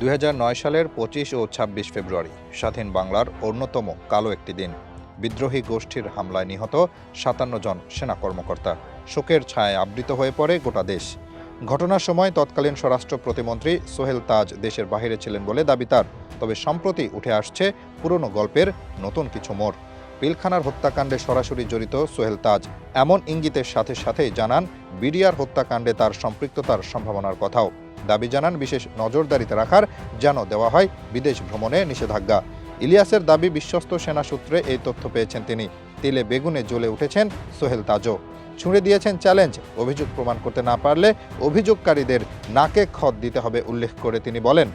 দুই হাজার নয় সালের পঁচিশ ও ২৬ ফেব্রুয়ারি স্বাধীন বাংলার অন্যতম কালো একটি দিন। বিদ্রোহী গোষ্ঠীর হামলায় নিহত সাতান্ন জন সেনা কর্মকর্তা। শোকের ছায়ায় আবৃত হয়ে পড়ে গোটা দেশ। ঘটনার সময় তৎকালীন স্বরাষ্ট্র প্রতিমন্ত্রী সোহেল তাজ দেশের বাইরে ছিলেন বলে দাবি তার। তবে সম্প্রতি উঠে আসছে পুরনো গল্পের নতুন কিছু মোড়। পিলখানার হত্যাকাণ্ডে সরাসরি জড়িত সোহেল তাজ। এমন ইঙ্গিতের সাথে সাথে জানান, বিডিআর হত্যাকাণ্ডে তার সম্পৃক্ততার সম্ভাবনার কথাও। দাবি জানান, বিশেষ নজরদারিতে রাখার যেন দেওয়া হয় বিদেশ ভ্রমণে নিষেধাজ্ঞা। ইলিয়াসের দাবি, বিশ্বস্ত সেনা সূত্রে এই তথ্য পেয়েছেন তিনি। তেলে বেগুনে জ্বলে উঠেছেন সোহেল তাজও। ছুঁড়ে দিয়েছেন চ্যালেঞ্জ, অভিযোগ প্রমাণ করতে না পারলে অভিযোগকারীদের নাকে খত দিতে হবে উল্লেখ করে তিনি বলেন।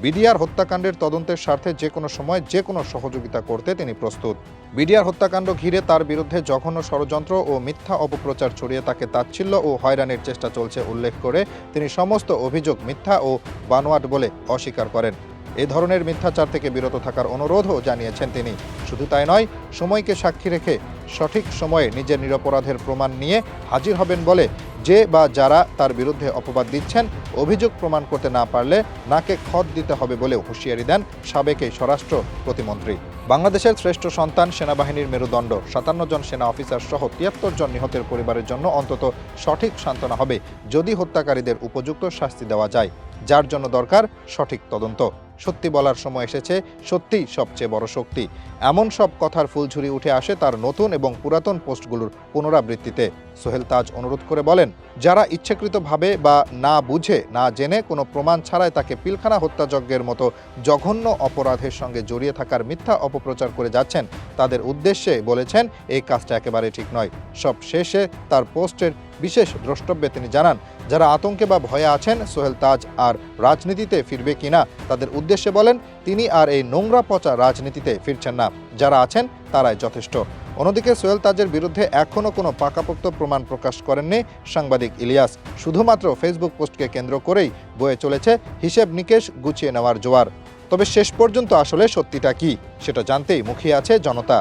বিডিআর হত্যাকাণ্ডের তদন্তের স্বার্থে যে কোনো সময় যে কোনো সহযোগিতা করতে তিনি প্রস্তুত। বিডিআর হত্যাকাণ্ড ঘিরে তার বিরুদ্ধে জঘন্য ষড়যন্ত্র ও মিথ্যা অপপ্রচার ছড়িয়ে তাকে তাচ্ছিল্য ও হয়রানির চেষ্টা চলছে উল্লেখ করে তিনি সমস্ত অভিযোগ মিথ্যা ও বানোয়াট বলে অস্বীকার করেন। এ ধরনের মিথ্যাচার থেকে বিরত থাকার অনুরোধও জানিয়েছেন তিনি। শুধু তাই নয়, সময়কে সাক্ষী রেখে সঠিক সময়ে নিজের নিরপরাধের প্রমাণ নিয়ে হাজির হবেন বলে যে বা যারা তার বিরুদ্ধে অপবাদ দিচ্ছেন, অভিযোগ প্রমাণ করতে না পারলে নাকে খত দিতে হবে বলেও হুঁশিয়ারি দেন সাবেক এই স্বরাষ্ট্র প্রতিমন্ত্রী। বাংলাদেশের শ্রেষ্ঠ সন্তান সেনাবাহিনীর মেরুদণ্ড, সাতান্ন জন সেনা অফিসার সহ তিয়াত্তর জন নিহতের পরিবারের জন্য অন্তত সঠিক সান্ত্বনা হবে যদি হত্যাকারীদের উপযুক্ত শাস্তি দেওয়া যায়, যার জন্য দরকার সঠিক তদন্ত। সত্যি বলার সময় এসেছে সত্যিই সবচেয়ে বড় শক্তি। এমন সব কথার ফুলঝুরি উঠে আসে তার নতুন এবং পুরাতন পোস্টগুলোর পুনরাবৃত্তিতে। সোহেল তাজ অনুরোধ করে বলেন, যারা ইচ্ছাকৃতভাবে বা না বুঝে, না জেনে কোনো প্রমাণ ছাড়াই তাকে পিলখানা হত্যাযজ্ঞের মতো জঘন্য অপরাধের সঙ্গে জড়িয়ে থাকার মিথ্যা অপপ্রচার করে যাচ্ছেন, তাদের উদ্দেশ্যে বলেছেন, এই কাজটা একেবারে ঠিক নয়। সব শেষে তার পোস্টের বিশেষ দ্রষ্টব্যে তিনি জানান, যারা আতঙ্কে বা ভয়ে আছেন, সোহেল তাজ আর রাজনীতিতে ফিরবে কিনা তাদের উদ্দেশ্যে বলেন, তিনি আর এই নোংরা পচা রাজনীতিতে ফিরছেন না। যারা আছেন, তারাই যথেষ্ট। অন্যদিকে সোহেল তাজের বিরুদ্ধে এখনও কোনো পাকাপোক্ত প্রমাণ প্রকাশ করেননি সাংবাদিক ইলিয়াস। শুধুমাত্র ফেসবুক পোস্টকে কেন্দ্র করেই বয়ে চলেছে হিসেব নিকেশ গুছিয়ে নেওয়ার জোয়ার। তবে শেষ পর্যন্ত আসলে সত্যিটা কি, সেটা জানতেই মুখিয়ে আছে জনতা।